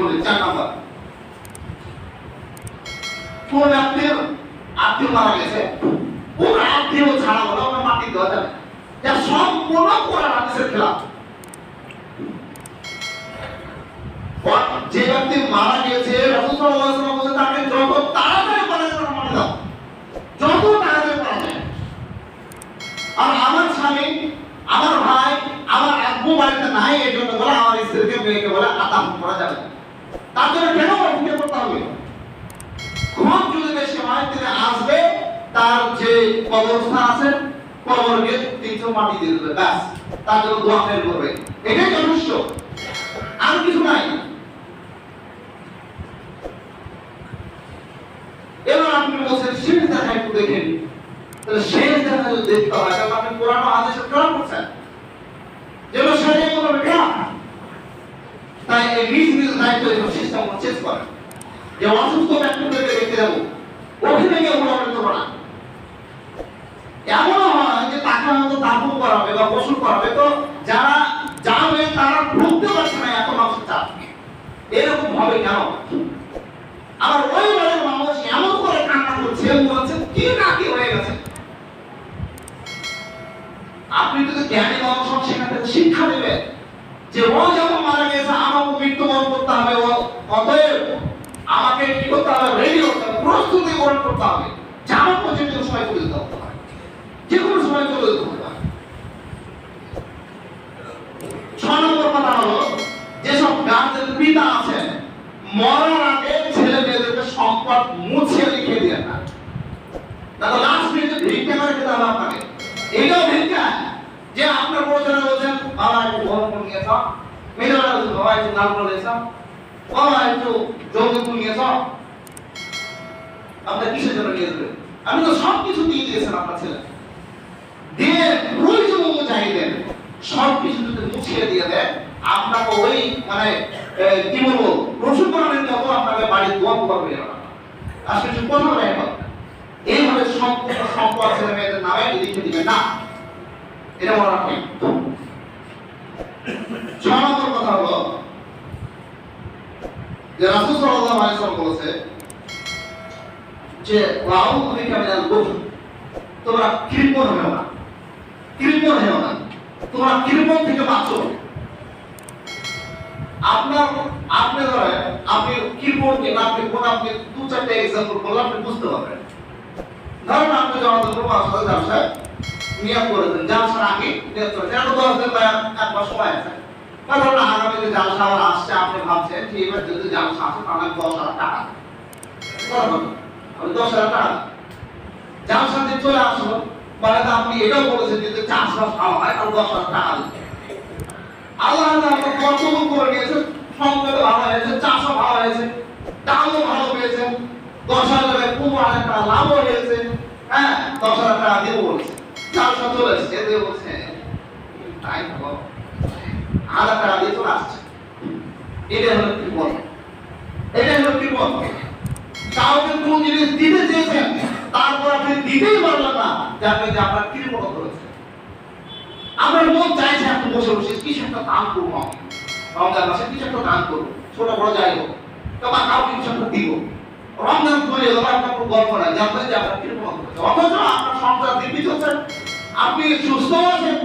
বলি, চার নাম্বার। কোন আত্মীয় আত্মীয় মারা গেছে? কোন আত্মীয় ছাড়া হলো আমরা মাটি দেওয়া যাবে। যা সম্পূর্ণ কোরআন হাদিসের খেলাফ যে ব্যক্তি মারা গেছে রাসূল সাল্লাল্লাহু আলাইহি ওয়াসাল্লাম তাকে যত তাড়াতাড়ি পারা যায় মাটি দাও যত তাড়াতাড়ি পারা যায়। আর আমার স্বামী, আমার ভাই, আমার আব্বু বাড়িতে নাই এই জন্য বলে আমার স্ত্রীকে, মেয়েকে বলে আতাম করা যাবে না। তার কেন অভিযোগ করতে হবে? খুব যদি বেশি হয় আসবে তার যে কবরস্থান আছে, কবরকে তিনশো মাটি দিয়ে দেবে, ব্যাস। তার জন্য দোয়া ফের করবে। এটাই যথেষ্ট। আর কিছু নাই। এবার আপনি বলছেন, শেষ দেখা একটু দেখেন। তাহলে শেষ দেখা যদি দেখতে হয়, তাহলে আপনি কোরআন আদেশের খেলাপ করছেন। যেগুলো শরীরে কোনো? তাই এই নিজ উড়াউড়ি করব না এমনও তো তারা মানুষ এমন করে কান্না করছে হচ্ছে কি না কি হয়ে গেছে আপনি যদি জ্ঞানী মানুষ সেখান থেকে শিক্ষা দেবেন যে ও যখন মারা গেছে আমাকে মৃত্যুবরণ করতে হবে ও অতএব আমাকে কি করতে হবে রেডি হতে হবে প্রস্তুতি গ্রহণ করতে হবে যেমন পর্যন্ত সময় চলে যেতে হবে। যে কোনো সময় চলে যেতে হবে। ছয় নম্বর কথা হলো, যেসব গার্জেন পিতা আছেন, মরার আগে ছেলে মেয়েদেরকে সম্পদ মুছিয়ে লিখে দিয়ে না দাদা লাস্ট মিনিটে ভিক্ষা করে খেতে হবে আপনাকে। এটাও ভিক্ষা। যে আপনার বড়জনে বলছেন, বাবা, একটু গরম করে নিয়ে যাও। মেয়েরা বাবা, একটু লাল করে বাবা, একটু জলদি করে নিয়ে আপনার কিসের জন্য নিয়ে যাবেন আমি তো সব কিছু দিয়ে দিয়েছেন আপনার ছেলে। দিয়ে প্রয়োজন অনুযায়ী দেন সব কিছু যদি মুছিয়ে দিয়ে দেন, আপনাকে ওই মানে কি বলব রসুন করানোর মতো আপনাকে বাড়ির দোয়া করবে আজকে কিছু কথা বলে এইভাবে সম্পূর্ণ সম্পদ ছেলে মেয়েদের নামে লিখে দিবেন। না। এটা মনে রাখবেন ছয় নম্বর কথা হলো, যে রাসূল সাল্লাল্লাহু আলাইহি ওয়াসাল্লাম বলেছে যে ওয়াউযু বিকা মিনাল কুফর তোমরা কৃপণ না। কৃপণ না। তোমরা কৃপণ থেকে বাঁচো আপনার, আপনি ধরেন, আপনি কৃপণ না আপনি কোন আপনি দু এক্সাম্পল বললে আপনি বুঝতে পারবেন। ধরেন আপনি আসলে জালসা নিয়োগ করে দেন আগে নিয়োগ দশ দিন বা এক মাস সময় আছে। ধরুন আগামীতে জালসা আবার আসছে, আপনি ভাবছেন যে এবার যদি জালসা আসে তাহলে দশ হাজার টাকা। আমি দশ হাজার। জালসা চলে আসলো মানে আপনি এটাও বলেছেন যে চাষবাস ভালো হয় তাহলে দশ হাজার টাকা আল্লাহ আপনার কর্তব্য করে নিয়েছেন সম্পদ ভালো হয়েছে চাষও ভালো হয়েছে দামও ভালো পেয়েছেন দশ হাজার পনেরো হাজার টাকা লাভও হয়েছে। হ্যাঁ দশ হাজার টাকা দেবো বলেছে। চারশো চলে এসছে দিয়ে বলছে, তাই হাজার টাকা দিয়ে চলে আসছে। এটা হলো কি বল এটা হলো কি বল কাউকে কোন জিনিস দিতে চেয়েছেন, তারপর আপনি দিতেই পারলেন না, যে আপনি যে আপনার কৃপণ করেছেন। আমার মন চাইছে আপনি বসে বসে, কিছু একটা দান করব রমজান মাসে কিছু একটা দান করব ছোট বড় যাই হোক। তোমার কাউকে কিছু একটা দিব। রমজান চলে এলো আপনার কোনো গল্প নাই জানবেন যে আপনার কীরকম হচ্ছে অথচ আপনার সংসার দিব্যি চলছে, আপনি সুস্থ আছেন।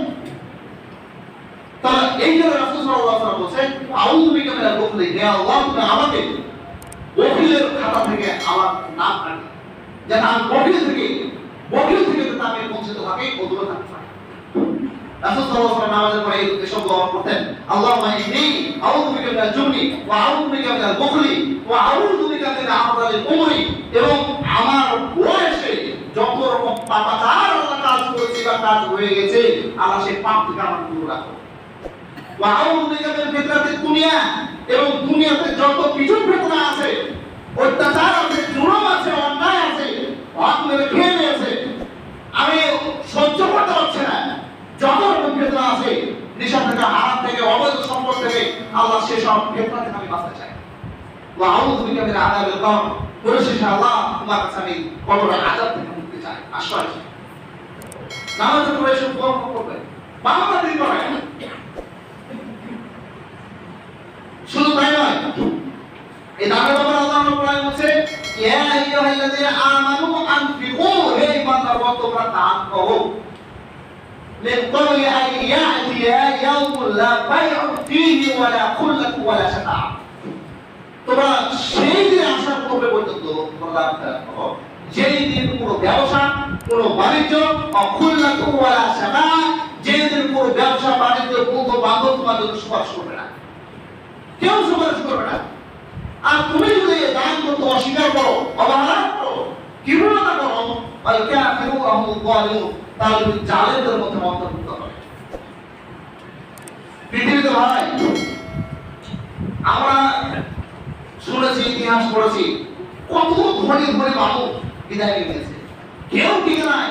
তাহলে এই জন্য রাসূল ওয়াসাল্লাম বলছেন, আউযু বিকা মিনাল বুখলি হে আল্লাহ, তুমি আমাকে বখিলের খাতা থেকে আমার নাম কাটি যেন আমি বখিল থেকে বখিল থেকে যাতে আমি বঞ্চিত থাকি ও দূরে এবং আমার বয়সে যত রকম পাপাচার আল্লাহ কাজ করেছি কাজ হয়ে গেছে, আল্লাহ সেই পাপ থেকে আমার দূর রাখো। ওয়া এবং দুনিয়াতে যত পিছন ফেতনা আছে, অত্যাচার আছে, জুলুম আছে, অন্যায় আছে মেরে খেয়ে নিয়েছে, আমি সহ্য করতে পারছি না। যত ফেতনা আছে, নেশা থেকে থেকে, অবৈধ সম্পদ থেকে, আল্লাহ সেসব ফেতনা থেকে আমি বাঁচতে চাই। ওয়া বিকা মিন আযাবিল কবর। পরিশেষে আল্লাহ, তোমার কাছে আমি আযাব থেকে মুক্তি চাই। আশ্রয় চাই। নামাজের পরে এসব করবে। দিন করে শুধু তাই নয় এই দানের ব্যাপারে আল্লাহ কোরআন বলছে ইয়া আইয়ুহাল্লাযীনা আমানু আনফিকু হে ইমানদারগণ তোমরা দান করো من قبل أن يأتي يوم لا بيع فيه ولا خلة ولا شفاعة তোমরা সেই দিন আসার পূর্বে পর্যন্ত তোমরা দান খেয়াল করো যেই দিন কোনো ব্যবসা কোনো বাণিজ্য অখুল্লাত ওয়ালা শাফা যেই দিন কোনো ব্যবসা বাণিজ্য বন্ধু বান্ধব তোমার জন্য সুপারিশ করবে না কেউ সুপারিশ করবে না আর তুমি যদি দান করতে অস্বীকার করো অবহেলা করো কৃপণতা করো? তাহলে কাফিরু আহমু যালিমুন তাহলে তুমি জালেমদের মধ্যে অন্তর্ভুক্ত হবে। পৃথিবীতে ভাই, আমরা শুনেছি, ইতিহাস পড়েছি, কত ধনী ধনী মানুষ বিদায় নিয়ে কেউ ঠিক নাই,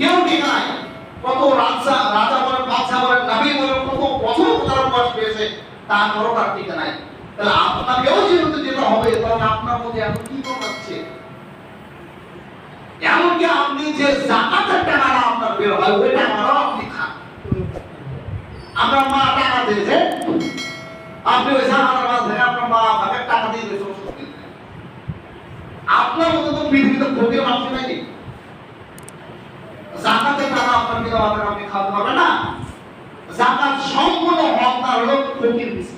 কেউ ঠিক নাই। কত রাজা রাজা বলেন বাদশা বলেন, নাবি বলেন, কত বছর তারা বয়স পেয়েছে, তারপরও তার ঠিক নাই। তাহলে আপনাকেও যেহেতু যেতে হবে, তাহলে আপনার মধ্যে এত কি কমাচ্ছে এমনকি আপনি যে জাকাতের টাকাটা আপনার বের হয় ওই টাকাটাও আপনি খান। আপনার মা টাকা দিয়েছে, আপনি ওই জাকাতের থেকে আপনার মা আপনাকে টাকা দিয়ে দিয়েছে আপনার মতো তো পৃথিবীতে ভোগের মানুষ নাকি জাকাতের টাকা আপনার বিধবা টাকা আপনি খাওয়াতে পারবেন না। জাকাত সম্পূর্ণ হক তার হলো ফকির মিসকিন